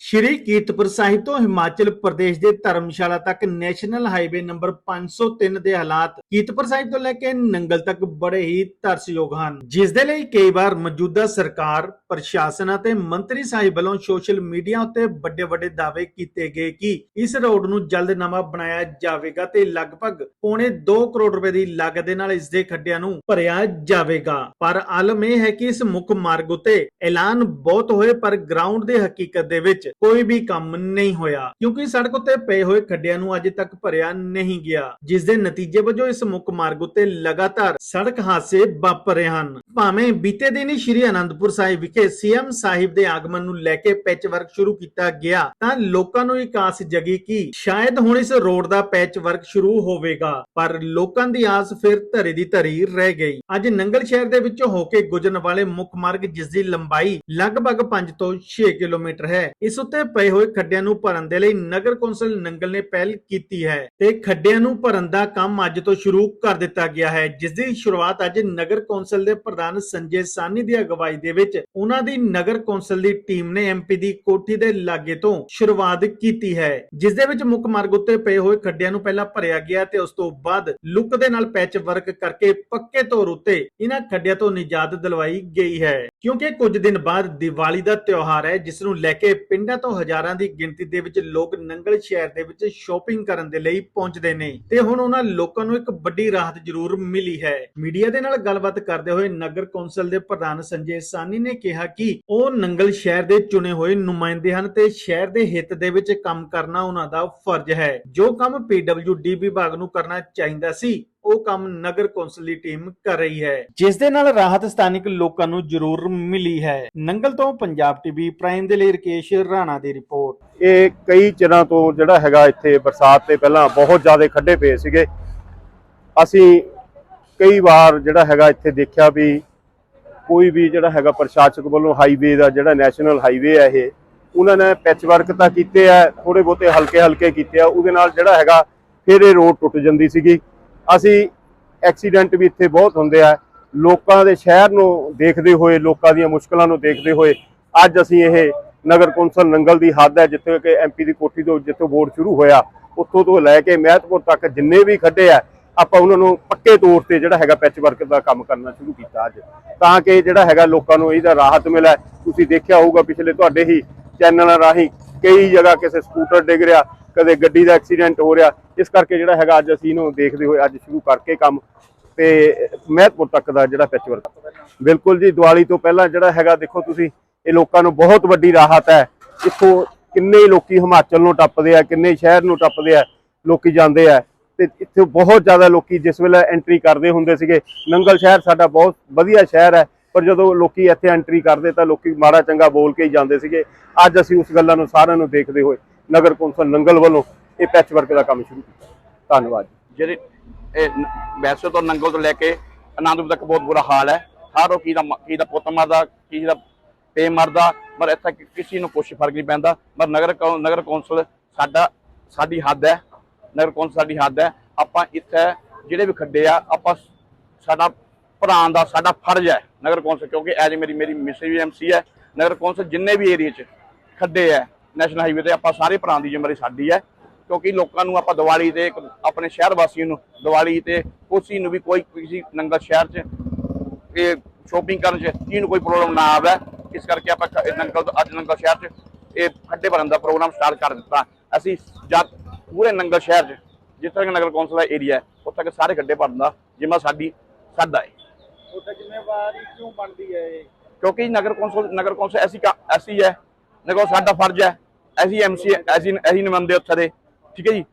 ਸ਼੍ਰੀ ਕੀਰਤਪੁਰ ਸਾਹਿਬ ਤੋਂ ਹਿਮਾਚਲ ਪ੍ਰਦੇਸ਼ ਦੇ ਧਰਮਸ਼ਾਲਾ ਤੱਕ ਨੈਸ਼ਨਲ ਹਾਈਵੇ ਨੰਬਰ 503 ਦੇ ਹਾਲਾਤ ਕੀਰਤਪੁਰ ਸਾਹਿਬ ਤੋਂ ਲੈ ਕੇ ਨੰਗਲ ਤੱਕ ਬੜੇ ਹੀ ਤਰਸਯੋਗ ਹਨ। ਜਿਸ ਦੇ ਲਈ ਕਈ ਵਾਰ ਮੌਜੂਦਾ ਸਰਕਾਰ, ਪ੍ਰਸ਼ਾਸਨ ਅਤੇ ਮੰਤਰੀ ਸਾਹਿਬ ਵੱਲੋਂ ਸੋਸ਼ਲ ਮੀਡੀਆ ਉੱਤੇ ਵੱਡੇ ਵੱਡੇ ਦਾਅਵੇ ਕੀਤੇ ਗਏ ਕਿ ਇਸ ਰੋਡ ਨੂੰ ਜਲਦ ਨਵਾਂ ਬਣਾਇਆ ਜਾਵੇਗਾ ਤੇ ਲਗਭਗ ਪੌਣੇ 2 ਕਰੋੜ ਰੁਪਏ ਦੀ ਲਾਗਤ ਦੇ ਨਾਲ ਇਸ ਦੇ ਖੱਡਿਆਂ ਨੂੰ ਭਰਿਆ ਜਾਵੇਗਾ। ਪਰ ਆਲਮ ਇਹ ਹੈ ਕਿ ਇਸ ਮੁੱਖ ਮਾਰਗ ਉਤੇ ਐਲਾਨ ਬਹੁਤ ਹੋਏ ਪਰ ਗਰਾਊਂਡ ਦੇ ਹਕੀਕਤ ਦੇ ਵਿੱਚ ਕੋਈ ਵੀ ਕੰਮ ਨਹੀਂ ਹੋਇਆ। ਕਿਉਂਕਿ ਸੜਕ ਉੱਤੇ ਪਏ ਹੋਏ ਖੱਡਿਆਂ ਨੂੰ ਅਜੇ ਤੱਕ ਭਰਿਆ ਨਹੀਂ ਗਿਆ। ਜਿਸ ਦੇ ਨਤੀਜੇ ਵਜੋਂ ਇਸ ਮੁੱਖ ਮਾਰਗ ਉੱਤੇ ਲਗਾਤਾਰ ਸੜਕ ਹਾਦਸੇ ਵਾਪਰ ਹਨ। ਭਾਵੇਂ ਬੀਤੇ ਦਿਨ ਸ਼੍ਰੀ ਅਨੰਦਪੁਰ ਸਾਹਿਬ ਵਿਖੇ ਸੀਐਮ ਸਾਹਿਬ ਦੇ ਆਗਮਨ ਨੂੰ ਲੈ ਕੇ ਪੈਚ ਵਰਕ ਸ਼ੁਰੂ ਕੀਤਾ ਗਿਆ, ਤਾਂ ਲੋਕਾਂ ਨੂੰ ਇੱਕ ਆਸ ਜਗੀ ਕਿ ਸ਼ਾਇਦ ਹੁਣ ਇਸ ਰੋਡ ਦਾ ਪੈਚ ਵਰਕ ਸ਼ੁਰੂ ਹੋਵੇਗਾ। ਪਰ ਲੋਕਾਂ ਦੀ ਆਸ ਫਿਰ ਧਰੇ ਦੀ ਧਰੀ ਰਹਿ ਗਈ। ਅੱਜ ਨੰਗਲ ਸ਼ਹਿਰ ਦੇ ਵਿੱਚੋਂ ਹੋ ਕੇ ਗੁਜ਼ਰਨ ਵਾਲੇ ਮੁੱਖ ਮਾਰਗ ਜਿਸ ਦੀ ਲੰਬਾਈ ਲਗਭਗ 5 ਤੋਂ 6 ਕਿਲੋਮੀਟਰ ਹੈ, ਇਸ ਉੱਤੇ ਪਏ ਹੋਏ ਖੱਡਿਆਂ ਨੂੰ ਭਰਨ ਦੇ ਲਈ ਨਗਰ ਕੌਂਸਲ ਨੰਗਲ ਨੇ ਪਹਿਲ ਕੀਤੀ ਹੈ। ਤੇ ਖੱਡਿਆਂ ਨੂੰ ਭਰਨ ਦਾ ਕੰਮ ਅੱਜ ਤੋਂ ਸ਼ੁਰੂ ਕਰ ਦਿੱਤਾ ਗਿਆ ਹੈ। ਜਿਸ ਦੀ ਸ਼ੁਰੂਆਤ ਅੱਜ ਨਗਰ ਕੌਂਸਲ ਦੇ ਪ੍ਰਧਾਨ ਸੰਜੇ ਸਾਨੀ ਦੀ ਅਗਵਾਈ ਦੇ ਵਿੱਚ ਉਹਨਾਂ ਦੀ ਨਗਰ ਕੌਂਸਲ ਦੀ ਟੀਮ ਨੇ ਐਮਪੀ ਦੀ ਕੋਠੀ ਦੇ ਲਾਗੇ ਤੋਂ ਸ਼ੁਰੂਆਤ ਕੀਤੀ ਹੈ। ਜਿਸ ਦੇ ਵਿੱਚ ਮੁੱਖ ਮਾਰਗ ਉੱਤੇ ਪਏ ਹੋਏ ਖੱਡਿਆਂ ਨੂੰ ਪਹਿਲਾਂ ਭਰਿਆ ਗਿਆ ਤੇ ਉਸ ਤੋਂ ਬਾਅਦ ਲੁੱਕ ਦੇ ਨਾਲ ਪੈਚ ਵਰਕ ਕਰਕੇ ਪੱਕੇ ਤੌਰ ਉੱਤੇ ਇਹਨਾਂ ਖੱਡਿਆਂ ਤੋਂ ਨਿਜਾਤ ਦਿਲਵਾਈ ਗਈ ਹੈ। ਕਿਉਂਕਿ ਕੁਝ ਦਿਨ ਬਾਅਦ ਦੀਵਾਲੀ ਦਾ ਤਿਉਹਾਰ ਹੈ, ਜਿਸ ਨੂੰ ਲੈ ਕੇ ਪਿੰਡ ਤੋਂ ਹਜ਼ਾਰਾਂ ਦੀ ਗਿਣਤੀ ਦੇ ਵਿੱਚ ਲੋਕ ਨੰਗਲ ਸ਼ਹਿਰ ਦੇ ਵਿੱਚ ਸ਼ਾਪਿੰਗ ਕਰਨ ਦੇ ਲਈ ਪਹੁੰਚਦੇ ਨੇ ਤੇ ਹੁਣ ਉਹਨਾਂ ਲੋਕਾਂ ਨੂੰ ਇੱਕ ਵੱਡੀ ਰਾਹਤ ਜ਼ਰੂਰ ਮਿਲੀ ਹੈ। ਮੀਡੀਆ ਦੇ ਨਾਲ ਗੱਲਬਾਤ ਕਰਦੇ ਹੋਏ ਨਗਰ ਕੌਂਸਲ ਦੇ ਪ੍ਰਧਾਨ ਸੰਜੇ ਸਾਨੀ ਨੇ ਕਿਹਾ ਕਿ ਉਹ ਨੰਗਲ ਸ਼ਹਿਰ ਦੇ ਚੁਣੇ ਹੋਏ ਨੁਮਾਇੰਦੇ ਹਨ ਤੇ ਸ਼ਹਿਰ ਦੇ ਹਿੱਤ ਦੇ ਵਿੱਚ ਕੰਮ ਕਰਨਾ ਉਹਨਾਂ ਦਾ ਫਰਜ਼ ਹੈ। ਜੋ ਕੰਮ ਪੀਡਬਲਯੂਡੀ ਵਿਭਾਗ ਨੂੰ ਕਰਨਾ ਚਾਹੀਦਾ ਸੀ ਉਹ ਕੰਮ ਨਗਰ ਕੌਂਸਲ ਦੀ ਟੀਮ ਕਰ ਰਹੀ ਹੈ। ਜਿਸ ਦੇ ਨਾਲ ਰਾਹਤ ਸਥਾਨਿਕ ਲੋਕਾਂ ਨੂੰ ਜ਼ਰੂਰ ਮਿਲੀ ਹੈ। ਨੰਗਲ ਤੋਂ ਪੰਜਾਬ ਟੀਵੀ ਪ੍ਰਾਈਮ ਦੇ ਲਈ ਰਕੇਸ਼ ਰਾਣਾ ਦੀ ਰਿਪੋਰਟ। ਇਹ ਕਈ ਚਿਰਾਂ ਤੋਂ ਜਿਹੜਾ ਹੈਗਾ ਇੱਥੇ ਬਰਸਾਤ ਤੇ ਪਹਿਲਾਂ ਬਹੁਤ ਜ਼ਿਆਦਾ ਖੱਡੇ ਪਏ ਸੀਗੇ। ਅਸੀਂ ਕਈ ਵਾਰ ਜਿਹੜਾ ਹੈਗਾ ਇੱਥੇ ਦੇਖਿਆ ਵੀ ਕੋਈ ਵੀ ਜਿਹੜਾ ਹੈਗਾ ਪ੍ਰਸ਼ਾਸਕ ਵੱਲੋਂ ਹਾਈਵੇ ਦਾ ਜਿਹੜਾ ਨੈਸ਼ਨਲ ਹਾਈਵੇ ਹੈ ਇਹ ਉਹਨਾਂ ਨੇ ਪੈਚ ਵਰਕ ਤਾਂ ਕੀਤੇ ਆ ਥੋੜੇ ਬਹੁਤੇ ਹਲਕੇ ਹਲਕੇ ਕੀਤੇ ਆ ਉਹਦੇ ਨਾਲ ਜਿਹੜਾ ਹੈਗਾ ਫਿਰ ਇਹ ਰੋਡ ਟੁੱਟ ਜਾਂਦੀ ਸੀਗੀ। ਅਸੀਂ ਐਕਸੀਡੈਂਟ ਵੀ ਇੱਥੇ ਬਹੁਤ ਹੁੰਦੇ ਆ। ਲੋਕਾਂ ਦੇ ਸ਼ਹਿਰ ਨੂੰ ਦੇਖਦੇ ਹੋਏ, ਲੋਕਾਂ ਦੀਆਂ ਮੁਸ਼ਕਲਾਂ ਨੂੰ ਦੇਖਦੇ ਹੋਏ ਅੱਜ ਅਸੀਂ ਇਹ ਨਗਰ ਕੌਂਸਲ ਨੰਗਲ ਦੀ ਹੱਦ ਹੈ, ਜਿੱਥੇ ਕਿ ਐਮਪੀ ਦੀ ਕੋਠੀ ਤੋਂ ਜਿੱਥੋਂ ਬੋਰਡ ਸ਼ੁਰੂ ਹੋਇਆ, ਉੱਥੋਂ ਤੋਂ ਲੈ ਕੇ ਮਹਿਤਪੁਰ ਤੱਕ ਜਿੰਨੇ ਵੀ ਖੱਡੇ ਆ, ਆਪਾਂ ਉਹਨਾਂ ਨੂੰ ਪੱਕੇ ਤੌਰ ਤੇ ਜਿਹੜਾ ਹੈਗਾ ਪੈਚ ਵਰਕ ਦਾ ਕੰਮ ਕਰਨਾ ਸ਼ੁਰੂ ਕੀਤਾ ਅੱਜ। ਤਾਂ ਕਿ ਜਿਹੜਾ ਹੈਗਾ ਲੋਕਾਂ ਨੂੰ ਇਹਦਾ ਰਾਹਤ ਮਿਲੇ। ਤੁਸੀਂ ਦੇਖਿਆ ਹੋਊਗਾ ਪਿਛਲੇ ਤੁਹਾਡੇ ਹੀ ਚੈਨਲਾਂ ਰਾਹੀਂ ਕਈ ਜਗ੍ਹਾ ਕਿਸੇ ਸਕੂਟਰ ਡਿੱਗ ਰਿਹਾ ਕਦੇ ਗੱਡੀ ਦਾ ਐਕਸੀਡੈਂਟ ਹੋ ਰਿਹਾ, ਇਸ ਕਰਕੇ ਜਿਹੜਾ ਹੈਗਾ ਅੱਜ ਅਸੀਂ ਇਹਨੂੰ ਦੇਖਦੇ ਹੋਏ ਅੱਜ ਸ਼ੁਰੂ ਕਰਕੇ ਕੰਮ ਤੇ ਮਹਿਤਪੁਰ ਤੱਕ ਦਾ ਜਿਹੜਾ ਪੈਚ ਬਿਲਕੁਲ ਜੀ, ਦੀਵਾਲੀ ਤੋਂ ਪਹਿਲਾਂ ਜਿਹੜਾ ਹੈਗਾ ਦੇਖੋ ਤੁਸੀਂ, ਇਹ ਲੋਕਾਂ ਨੂੰ ਬਹੁਤ ਵੱਡੀ ਰਾਹਤ ਹੈ। ਇੱਥੋਂ ਕਿੰਨੇ ਲੋਕੀ ਹਿਮਾਚਲ ਨੂੰ ਟੱਪਦੇ ਆ, ਕਿੰਨੇ ਸ਼ਹਿਰ ਨੂੰ ਟੱਪਦੇ ਆ, ਲੋਕੀ ਜਾਂਦੇ ਆ। ਤੇ ਇੱਥੇ ਬਹੁਤ ਜ਼ਿਆਦਾ ਲੋਕੀ ਜਿਸ ਵੇਲੇ ਐਂਟਰੀ ਕਰਦੇ ਹੁੰਦੇ ਸੀਗੇ, ਨੰਗਲ ਸ਼ਹਿਰ ਸਾਡਾ ਬਹੁਤ ਵਧੀਆ ਸ਼ਹਿਰ ਹੈ, ਪਰ ਜਦੋਂ ਲੋਕੀ ਇੱਥੇ ਐਂਟਰੀ ਕਰਦੇ ਤਾਂ ਲੋਕੀ ਮਾੜਾ ਚੰਗਾ ਬੋਲ ਕੇ ਹੀ ਜਾਂਦੇ ਸੀਗੇ। ਅੱਜ ਅਸੀਂ ਉਸ ਗੱਲਾਂ ਨੂੰ ਸਾਰਿਆਂ ਨੂੰ ਦੇਖਦੇ ਹੋਏ ਨਗਰ ਕੌਂਸਲ ਨੰਗਲ ਵੱਲੋਂ ਇਹ ਪੈਚ ਵਰਕ ਦਾ ਕੰਮ ਸ਼ੁਰੂ ਕੀਤਾ। ਧੰਨਵਾਦ ਜਿਹੜੇ ਇਹ ਵੈਸੇ ਤੋਂ ਨੰਗਲ ਤੋਂ ਲੈ ਕੇ ਆਨੰਦਪੁਰ ਤੱਕ ਬਹੁਤ ਬੁਰਾ ਹਾਲ ਹੈ। ਹਰ ਉਹ ਕੀ ਦਾ ਕੀ ਦਾ ਪੁੱਤ ਮਰਦਾ, ਕੀ ਦਾ ਪੇ ਮਰਦਾ, ਪਰ ਇੱਥੇ ਕਿਸੇ ਨੂੰ ਕੁਛ ਫ਼ਰਕ ਨਹੀਂ ਪੈਂਦਾ। ਪਰ ਨਗਰ ਕੌ- ਨਗਰ ਕੌਂਸਲ ਸਾਡਾ, ਸਾਡੀ ਹੱਦ ਹੈ। ਨਗਰ ਕੌਂਸਲ ਸਾਡੀ ਹੱਦ ਹੈ। ਆਪਾਂ ਇੱਥੇ ਜਿਹੜੇ ਵੀ ਖੱਡੇ ਆ, ਆਪਾਂ ਸਾਡਾ ਭਰਾ ਦਾ ਸਾਡਾ ਫਰਜ਼ ਹੈ ਨਗਰ ਕੌਂਸਲ, ਕਿਉਂਕਿ ਐਜ ਮੇਰੀ ਮੇਰੀ ਮਿਸਰੀ ਵੀ ਐਮਸੀ ਹੈ। ਨਗਰ ਕੌਂਸਲ ਜਿੰਨੇ ਵੀ ਏਰੀਆ 'ਚ ਖੱਡੇ ਹੈ ਨੈਸ਼ਨਲ ਹਾਈਵੇ ਤੇ ਆਪਾਂ ਸਾਰੇ ਭਰਾ ਦੀ ਜ਼ਿੰਮੇਵਾਰੀ ਸਾਡੀ ਹੈ ਕਿਉਂਕਿ ਲੋਕਾਂ ਨੂੰ ਆਪਾਂ ਦੀਵਾਲੀ ਤੇ ਆਪਣੇ ਸ਼ਹਿਰ ਵਾਸੀਆਂ ਨੂੰ ਦੀਵਾਲੀ ਤੇ ਕੋਸੀ ਨੂੰ ਵੀ ਕੋਈ ਕਿਸੇ ਨੰਗਲ ਸ਼ਹਿਰ 'ਚ ਇਹ ਸ਼ੋਪਿੰਗ ਕਰਨ 'ਚ ਕੀ ਨੂੰ ਕੋਈ ਪ੍ਰੋਬਲਮ ਨਾ ਆਵੇ ਇਸ ਕਰਕੇ ਆਪਾਂ ਨੰਗਲ ਤੋਂ ਅੱਜ ਨੰਗਲ ਸ਼ਹਿਰ 'ਚ ਇਹ ਖੱਡੇ ਭਰਨ ਦਾ ਪ੍ਰੋਗਰਾਮ ਸਟਾਰਟ ਕਰ ਦਿੱਤਾ। ਅਸੀਂ ਜਦ ਪੂਰੇ ਨੰਗਲ ਸ਼ਹਿਰ 'ਚ ਜਿੱਥੇ ਤੱਕ ਨਗਰ ਕੌਂਸਲ ਦਾ ਏਰੀਆ ਹੈ ਉੱਥੇ ਤੱਕ ਸਾਰੇ ਖੱਡੇ ਭਰਨ ਦਾ ਜਿੰਮਾ ਸਾਡੀ ਸਾਡਾ ਹੈ। ਤੁਹਾਡਾ ਜ਼ਿੰਮੇਵਾਰੀ ਕਿਉਂ ਬਣਦੀ ਹੈ ਇਹ? ਕਿਉਂਕਿ ਨਗਰ ਕੌਂਸਲ ਨਗਰ ਕੌਂਸਲ ਐਸੀ ਐਸੀ ਹੈ ਨਗਰ ਸਾਡਾ ਫਰਜ਼ ਹੈ ਐਸੀ ਐਮਸੀ ਐਸੀ ਅਸੀਂ ਨੁਮਾਇੰਦੇ ਉੱਥੇ ਦੇ, ਠੀਕ ਹੈ ਜੀ?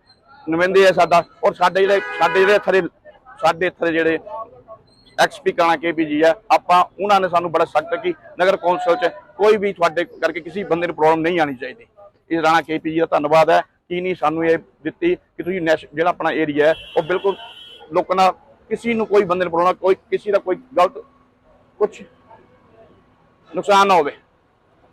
ਨੁਮਾਇੰਦੇ ਹੈ ਸਾਡਾ, ਔਰ ਸਾਡੇ ਜਿਹੜੇ ਸਾਡੇ ਜਿਹੜੇ ਇੱਥੇ ਦੇ, ਸਾਡੇ ਇੱਥੇ ਦੇ ਜਿਹੜੇ ਐਕਸਪੀ ਕਾਣਾ ਕੇਪੀਜੀ ਆ, ਆਪਾਂ, ਉਹਨਾਂ ਨੇ ਸਾਨੂੰ ਬੜਾ ਸਖਤ ਕਿ, ਨਗਰ ਕੌਂਸਲ 'ਚ ਕੋਈ ਵੀ ਤੁਹਾਡੇ ਕਰਕੇ ਕਿਸੇ ਬੰਦੇ ਨੂੰ ਪ੍ਰੋਬਲਮ ਨਹੀਂ ਆਣੀ ਚਾਹੀਦੀ। ਇਸ ਰਾਣਾ ਕੇਪੀਜੀ ਦਾ ਧੰਨਵਾਦ ਹੈ, ਕੀ ਨਹੀਂ ਸਾਨੂੰ ਇਹ ਦਿੱਤੀ ਕਿ ਤੁਸੀਂ ਨੈਸ਼- ਜਿਹੜਾ ਆਪਣਾ ਏਰੀਆ ਹੈ, ਉਹ ਬਿਲਕੁਲ ਲੋਕਾਂ ਨਾਲ ਕਿਸੇ ਨੂੰ ਕੋਈ ਬੰਦੇ ਨੂੰ ਪ੍ਰੋਬਲਮ ਕੋਈ, ਕਿਸੇ ਦਾ ਕੋਈ ਗਲਤ ਕੁਝ ਨੁਕਸਾਨ ਨਾ ਹੋਵੇ।